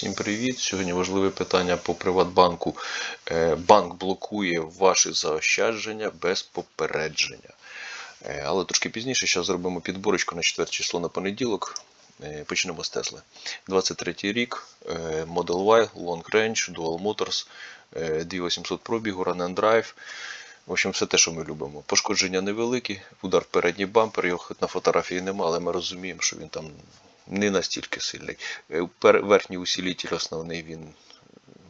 Всім привіт! Сьогодні важливе питання по Приватбанку. Е, Банк блокує ваші заощадження без попередження. Е, Але трошки пізніше, зараз зробимо підборочку на 4 число на понеділок. Е, Почнемо з Тесли. 23 рік, Model Y, Long Range, Dual Motors, е, 2800 пробігу, Run and Drive. В общем, все те, що ми любимо. Пошкодження невеликі, удар в передній бампер, його на фотографії нема, але ми розуміємо, що він там не настільки сильний. Е, Верхній усилитель основний він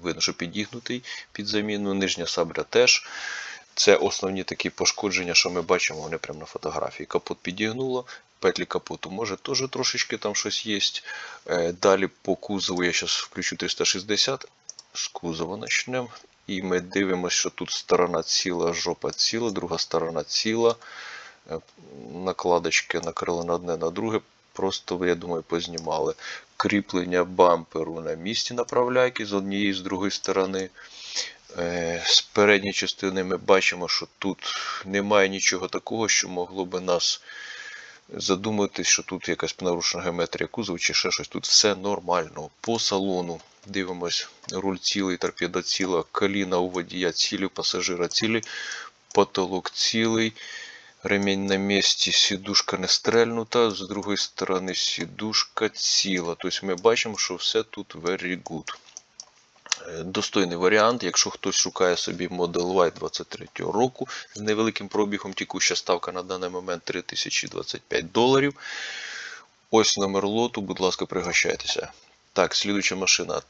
видно, підігнутий під заміну, нижня сабля теж. Це основні такі пошкодження, що ми бачимо, вони прямо на фотографії. Капот підігнуло, петлі капоту може теж трошечки там щось є. Е, Далі по кузову я зараз включу 360, з кузова почнемо. І ми дивимося, що тут сторона ціла, жопа ціла, друга сторона ціла. Е, Накладочки накрили на одне, на друге. Просто, я думаю, познімали. Кріплення бамперу на місці направляйки з однієї з другої сторони. Е, З передньої частини ми бачимо, що тут немає нічого такого, що могло би нас задуматись, що тут якась нарушена геометрія кузову чи ще щось. Тут все нормально. По салону дивимось, руль цілий, торпеда ціла, коліна у водія цілі, пасажира цілі, потолок цілий. Ремінь на місці, сідушка не стрельнута, з другої сторони сідушка ціла. Тобто ми бачимо, що все тут very good. Е, Достойний варіант, якщо хтось шукає собі Model Y 23 року з невеликим пробігом, текуща ставка на даний момент 3025 доларів. Ось номер лоту, будь ласка, пригощайтеся. Так, слідуча машина.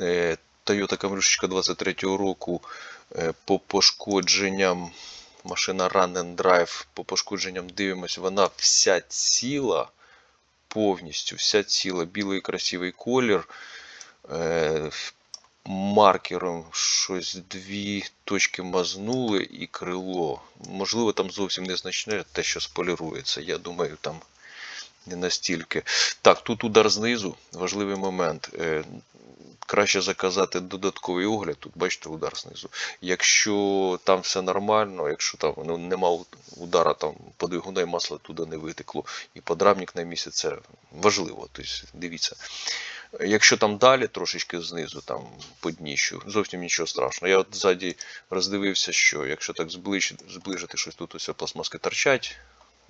Е, Toyota Camry 23 року е, по пошкодженням машина Run and Drive, по пошкодженням дивимося, вона вся ціла, повністю вся ціла, білий красивий колір. Е, маркером щось дві точки мазнули і крило. Можливо, там зовсім незначне те, що сполірується. Я думаю, там не настільки. Так, тут удар знизу, важливий момент. Краще заказати додатковий огляд. Тут бачите удар знизу. Якщо там все нормально, якщо там ну, нема удара там по і масло туди не витекло, і подрамник на місці, це важливо. Тобто, дивіться. Якщо там далі трошечки знизу, там по дніщу, зовсім нічого страшного. Я от ззаді роздивився, що якщо так зближ, зближити щось тут, ось пластмаски торчать.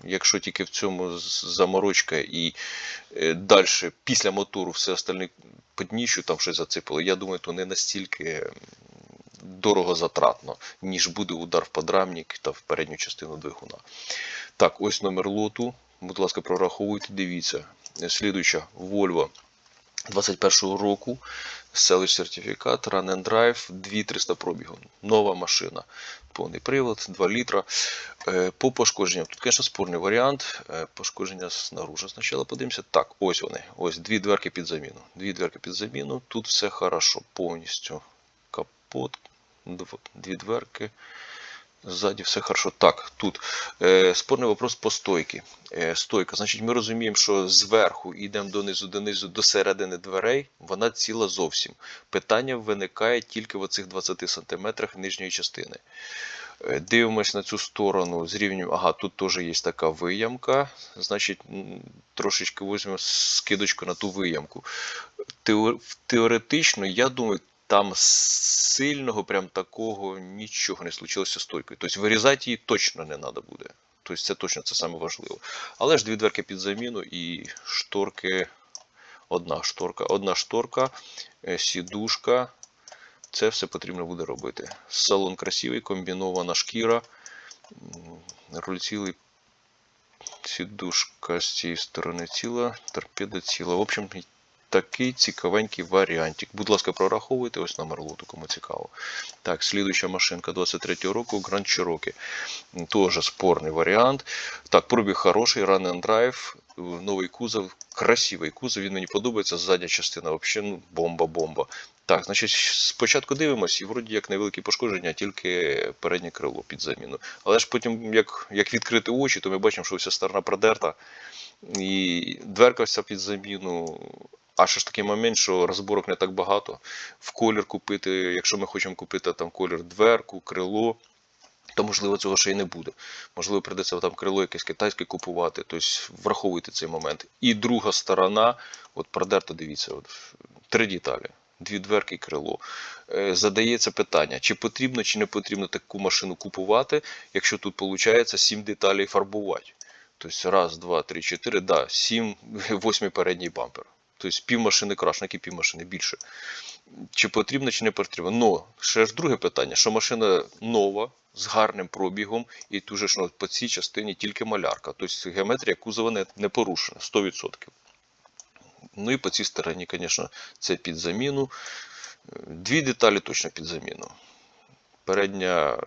Якщо тільки в цьому заморочка і е, далі після мотору все остальне по дніщу там щось зацепило, я думаю, то не настільки дорого затратно, ніж буде удар в подрамник та в передню частину двигуна. Так, ось номер лоту. Будь ласка, прораховуйте, дивіться. Слідуюча Volvo 21 року, селищ сертифікат, Run and Drive, 2300 пробігу. Нова машина. Повний привод, 2 літра. Е, По пошкодженням. Тут, звісно, спорний варіант. Е, Пошкодження знаружи. Спочатку подивимося. Так, ось вони. Ось дві дверки під заміну. Дві дверки під заміну. Тут все хорошо. Повністю капот, дві дверки. Ззаді все хорошо. Так, тут е, спорний вопрос по стойці. Е, стойка. Значить, ми розуміємо, що зверху йдемо донизу, донизу, до середини дверей, вона ціла зовсім. Питання виникає тільки в оцих 20 см нижньої частини. Е, Дивимось на цю сторону з рівнем. Ага, тут теж є така виямка. Значить, трошечки візьмемо скидочку на ту виямку. Теор- Теоретично, я думаю, там сильного, прям такого нічого не случилося з стойкою. Тобто вирізати її точно не треба буде. Тобто це точно це саме важливо. Але ж дві дверки під заміну і шторки. Одна шторка, одна шторка, е, сідушка. Це все потрібно буде робити. Салон красивий, комбінована шкіра. Руль сідушка з цієї сторони ціла, торпеда ціла. В общем, такий цікавенький варіантик. Будь ласка, прораховуйте ось номер лоту, кому цікаво. Так, слідуюча машинка 23 року, Grand Cherokee. Тоже спорний варіант. Так, пробіг хороший, Run and Drive, новий кузов, красивий кузов, він мені подобається. Задня частина взагалі ну, бомба-бомба. Так, значить, спочатку дивимося, і вроді як невеликі пошкодження, тільки переднє крило під заміну. Але ж потім, як, як відкрити очі, то ми бачимо, що вся сторона продерта. І дверка вся під заміну. А ще ж такий момент, що розборок не так багато. В колір купити, якщо ми хочемо купити там колір дверку, крило, то можливо цього ще й не буде. Можливо, прийдеться там крило якесь китайське купувати. Тобто враховуйте цей момент. І друга сторона, от продерта, дивіться, от три деталі. Дві дверки і крило. Е, Задається питання, чи потрібно, чи не потрібно таку машину купувати, якщо тут виходить 7 деталей фарбувати. Тобто раз, два, три, чотири, да, сім, восьмий передній бампер. Тобто пів машини краще, які пів машини більше. Чи потрібно, чи не потрібно. Но ще ж друге питання, що машина нова, з гарним пробігом, і тут ж ну, по цій частині тільки малярка. Тобто геометрія кузова не, не порушена 100%. Ну і по цій стороні, звісно, це під заміну. Дві деталі точно під заміну. Передня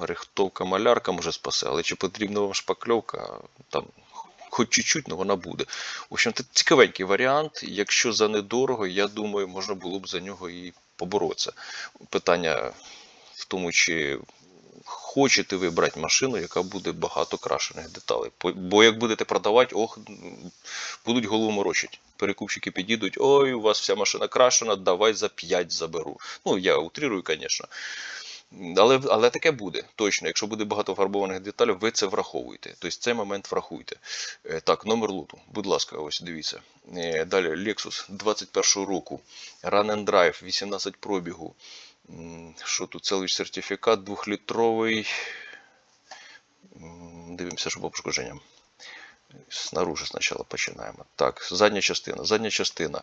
рихтовка малярка може спасе, але чи потрібна вам шпакльовка, там хоч чуть-чуть, але вона буде. В общем, це цікавенький варіант. Якщо за недорого, я думаю, можна було б за нього і поборотися. Питання в тому, чи хочете ви брати машину, яка буде багато крашених деталей. Бо- як будете продавати, ох, будуть голову морочить. Перекупщики підійдуть, ой, у вас вся машина крашена, давай за 5 заберу. Ну, я утрирую, звісно. Але, але таке буде точно. Якщо буде багато фарбованих деталей, ви це враховуєте. Тобто цей момент врахуйте. Е, Так, номер луту. Будь ласка, ось дивіться. Е, Далі Lexus 21 року. Run and Drive, 18 пробігу. Що тут? Целий сертифікат, 2-літровий. Дивимося, що по пошкодженням. Снаружи спочатку починаємо. Так, задня частина. Задня частина.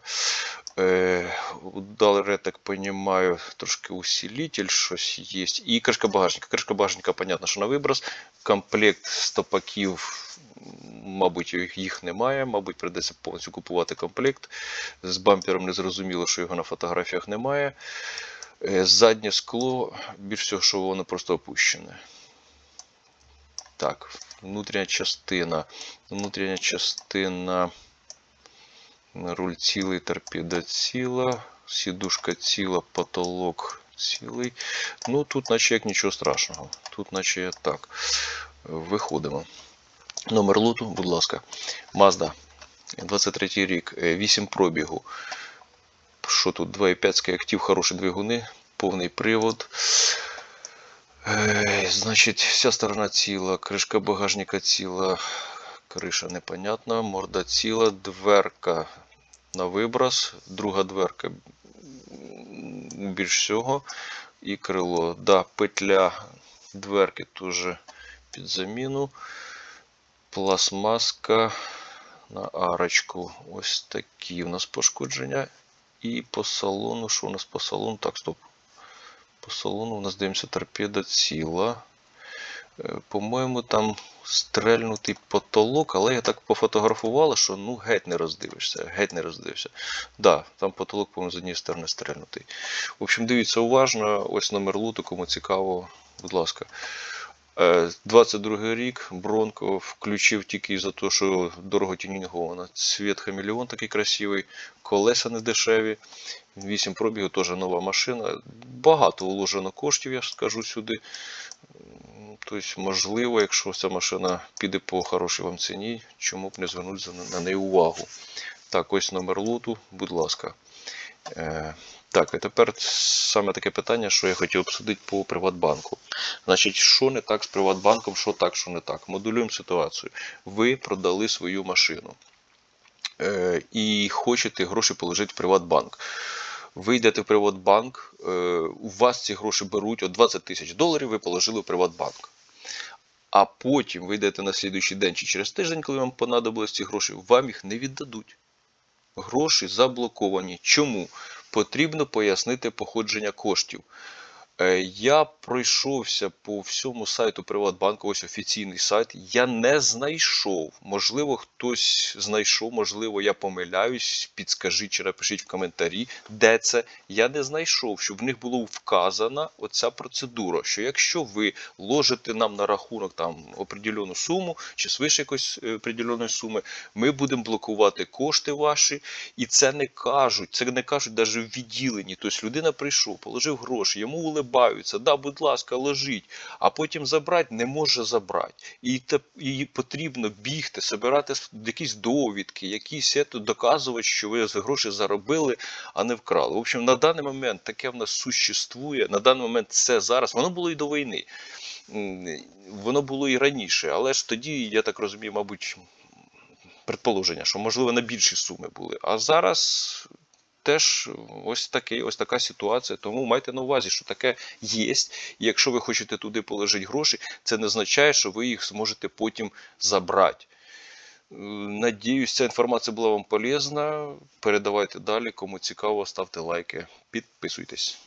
Е, Удар, я так понимаю, трошки усилитель щось є. І кришка багажника. Кришка багажника, понятно, що на виброс. Комплект стопаків, мабуть, їх немає. Мабуть, придеться повністю купувати комплект. З бампером не зрозуміло, що його на фотографіях немає. Е, Заднє скло, більш всього, що воно просто опущене. Так, внутрішня частина. Внутрішня частина. Руль цілий, торпеда ціла, сідушка ціла, потолок цілий. Ну, тут наче як нічого страшного. Тут наче так. Виходимо. Номер лоту, будь ласка. Mazda. 23 рік, 8 пробігу. Що тут? 2,5 актив, хороші двигуни, повний привод. Значить, вся сторона ціла, кришка багажника ціла, криша непонятна, морда ціла, дверка на виброс, друга дверка більш всього, і крило. Да, петля дверки теж під заміну. Пластмаска на арочку. Ось такі у нас пошкодження. І по салону, що у нас по салону? Так, стоп. По салону у нас дивимося торпеда ціла. Е, По-моєму, там стрельнутий потолок, але я так пофотографувала, що ну геть не роздивишся. Геть не роздивишся. Да, там потолок, по-моєму, з однієї сторони стрельнутий. В общем, дивіться уважно. Ось номер луту, кому цікаво, будь ласка. Е, 22 рік, Бронко включив тільки за те, що дорого тюнінговано. Цвіт хамелеон такий красивий, колеса не дешеві. 8 пробігу, теж нова машина. Багато вложено коштів, я скажу сюди. Тобто, можливо, якщо ця машина піде по хорошій вам ціні, чому б не звернути на неї увагу. Так, ось номер лоту, будь ласка. Так, і тепер саме таке питання, що я хотів обсудити по Приватбанку. Значить, що не так з Приватбанком, що так, що не так. Модулюємо ситуацію. Ви продали свою машину е, і хочете гроші положити в Приватбанк. Ви йдете в Приватбанк, е, у вас ці гроші беруть, от 20 тисяч доларів ви положили в Приватбанк. А потім ви йдете на слідуючий день чи через тиждень, коли вам понадобились ці гроші, вам їх не віддадуть. Гроші заблоковані. Чому? Потрібно пояснити походження коштів. Е, Я пройшовся по всьому сайту Приватбанку, ось офіційний сайт. Я не знайшов. Можливо, хтось знайшов, можливо, я помиляюсь. Підскажіть чи напишіть в коментарі, де це. Я не знайшов, щоб в них було вказана оця процедура, що якщо ви ложите нам на рахунок там определену суму чи свише якоїсь е, определеної суми, ми будемо блокувати кошти ваші, і це не кажуть. Це не кажуть навіть в відділенні. Тобто людина прийшов, положив гроші, йому улибаються, да, будь ласка, ложіть, а потім забрати не може забрати. І, і потрібно бігти, збирати якісь довідки, якісь доказувати, що ви гроші заробили, а не вкрали. В общем, на даний момент таке в нас существує. На даний момент це зараз. Воно було і до війни. Воно було і раніше, але ж тоді, я так розумію, мабуть, предположення, що можливо на більші суми були. А зараз теж ось такий, ось така ситуація. Тому майте на увазі, що таке є. І якщо ви хочете туди положити гроші, це не означає, що ви їх зможете потім забрати. Е, Надіюсь, ця інформація була вам полезна. Передавайте далі. Кому цікаво, ставте лайки, підписуйтесь.